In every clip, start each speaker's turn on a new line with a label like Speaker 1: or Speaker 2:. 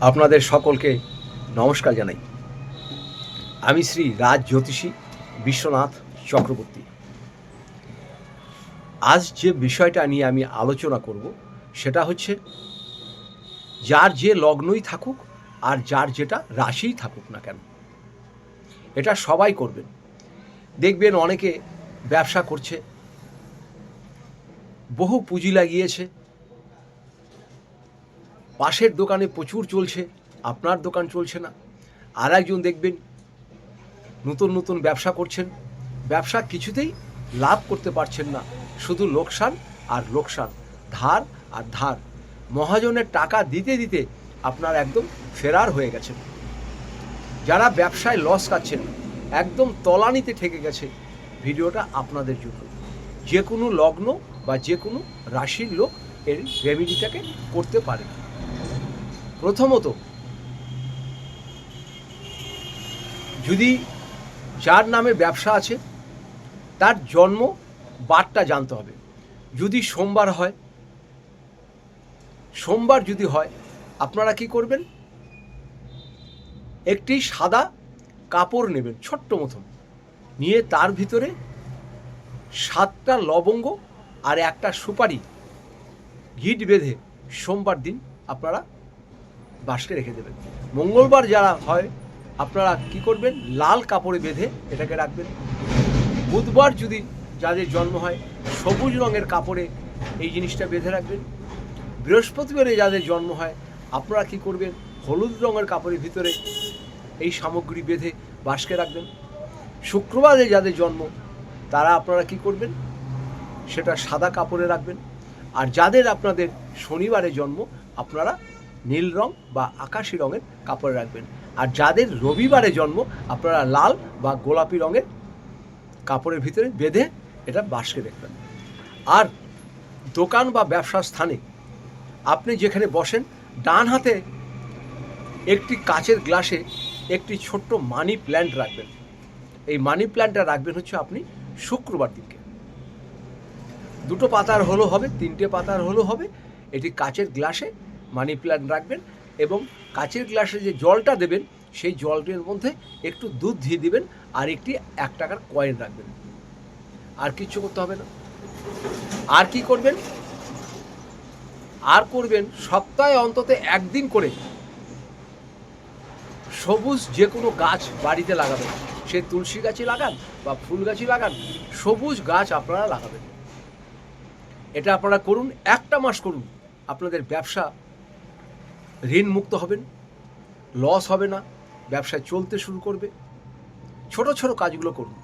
Speaker 1: আপনাদের সকলকে নমস্কার জানাই। আমি শ্রী রাজ জ্যোতিষী বিশ্বনাথ চক্রবর্তী। আজ যে বিষয়টা নিয়ে আমি আলোচনা করব, সেটা হচ্ছে যার যে লগ্নই থাকুক আর যার যেটা রাশিই থাকুক না কেন, এটা সবাই করবেন। দেখবেন অনেকে ব্যবসা করছে, বহু পুঁজি লাগিয়েছে পাশের দোকানে প্রচুর চলছে, আপনার দোকান চলছে না। আর একজন দেখবেন, নতুন নতুন ব্যবসা করছেন। ব্যবসা কিছুতেই লাভ করতে পারছেন না। শুধু লোকসান আর লোকসান, ধার আর ধার। মহাজনের টাকা দিতে দিতে আপনার একদম ফেরার হয়ে গেছেন। যারা ব্যবসায় লস খাচ্ছেন, একদম তলানিতে ঠেকে গেছে ভিডিওটা আপনাদের জন্য। যে কোনো লগ্ন বা যে কোনো রাশির লোক এর রেমিডিটাকে করতে পারে। প্রথমত, যদি যার নামে ব্যবসা আছে, তার জন্ম বারটা জানতে হবে। যদি সোমবার হয়, সোমবার যদি হয়, আপনারা কি করবেন? একটি সাদা কাপড় নেবেন, ছোট্ট মতন। নিয়ে তার ভিতরে সাতটা লবঙ্গ আর একটা সুপারি গিট বেঁধে সোমবার দিন আপনারা বাসকে রেখে দেবেন। মঙ্গলবার যারা হয়, আপনারা কি করবেন? লাল কাপড়ে বেঁধে এটাকে রাখবেন। বুধবার যদি যাদের জন্ম হয়, সবুজ রঙের কাপড়ে এই জিনিসটা বেঁধে রাখবেন। বৃহস্পতিবারে যাদের জন্ম হয়, আপনারা কি করবেন? হলুদ রঙের কাপড়ের ভিতরে এই সামগ্রী বেঁধে বাসকে রাখবেন। শুক্রবারে যাদের জন্ম, তারা আপনারা কি করবেন? সেটা সাদা কাপড়ে রাখবেন। আর যাদের আপনাদের শনিবারে জন্ম, আপনারা নীল রং বা আকাশি রঙের কাপড় রাখবেন। আর যাদের রবিবারে জন্ম, আপনারা লাল বা গোলাপি রঙের কাপড়ের ভিতরে বেঁধে এটা বাসকে দেখবেন। আর দোকান বা ব্যবসার স্থানে আপনি যেখানে বসেন, ডান হাতে একটি কাচের গ্লাসে একটি ছোট্ট মানি প্ল্যান্ট রাখবেন। এই মানি প্ল্যান্টটা রাখবেন হচ্ছে আপনি শুক্রবার দিনকে। দুটো পাতার হলো হবে, তিনটে পাতার হলো হবে, এটি কাচের গ্লাসে মানি প্ল্যান্ট রাখবেন এবং কাচের গ্লাসে যে জলটা দেবেন, সেই জলটির মধ্যে একটু দুধ দিয়ে দিবেন আর একটি এক টাকার কয়েন রাখবেন। আর কিচ্ছু করতে হবে না। আর কি করবেন? আর করবেন সপ্তাহে অন্তত একদিন করে সবুজ যে কোনো গাছ বাড়িতে লাগাবেন। সে তুলসী গাছই লাগান বা ফুল গাছই লাগান, সবুজ গাছ আপনারা লাগাবেন। এটা আপনারা করুন, একটা মাস করুন। আপনাদের ব্যবসা ঋণ মুক্ত হবেন লস হবে না ব্যবসা চলতে শুরু করবে। ছোট ছোট কাজগুলো করুন।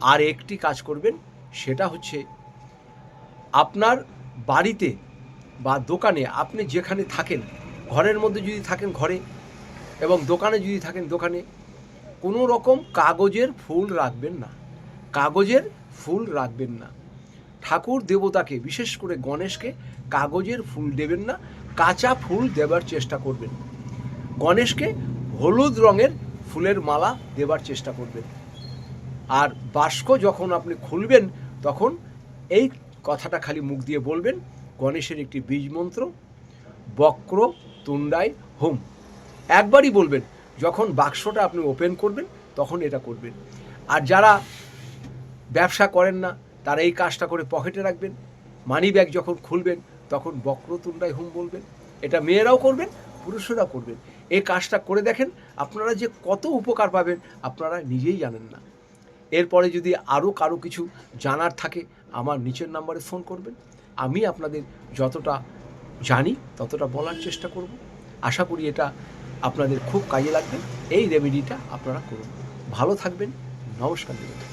Speaker 1: আর একটি কাজ করবেন, সেটা হচ্ছে আপনার বাড়িতে বা দোকানে আপনি যেখানে থাকেন, ঘরের মধ্যে যদি থাকেন ঘরে এবং দোকানে যদি থাকেন দোকানে, কোনো রকম কাগজের ফুল রাখবেন না। কাগজের ফুল রাখবেন না। ঠাকুর দেবতাকে, বিশেষ করে গণেশকে, কাগজের ফুল দেবেন না কাঁচা ফুল দেবার চেষ্টা করবেন। গণেশকে হলুদ রঙের ফুলের মালা দেবার চেষ্টা করবেন। আর বাস্ক যখন আপনি খুলবেন, তখন এই কথাটা খালি মুখ দিয়ে বলবেন, গণেশের একটি বীজ মন্ত্র, বক্র তুণ্ডাই হোম। একবারই বলবেন, যখন বাক্সটা আপনি ওপেন করবেন, তখন এটা করবেন। আর যারা ব্যবসা করেন না, তারা এই কাজটা করে পকেটে রাখবেন, মানি ব্যাগ যখন খুলবেন তখন বক্রতুণ্ডায় হুম বলবেন, এটা মেয়েরাও করবেন, পুরুষেরাও করবেন। এই কাজটা করে দেখেন, আপনারা যে কত উপকার পাবেন, আপনারা নিজেই জানেন না। এরপরে যদি আরও কারও কিছু জানার থাকে, আমার নিচের নাম্বারে ফোন করবেন। আমি আপনাদের যতটা জানি, ততটা বলার চেষ্টা করব। আশা করি এটা আপনাদের খুব কাজে লাগবে। এই রেমেডিটা আপনারা করুন। ভালো থাকবেন। নমস্কার। দেবেন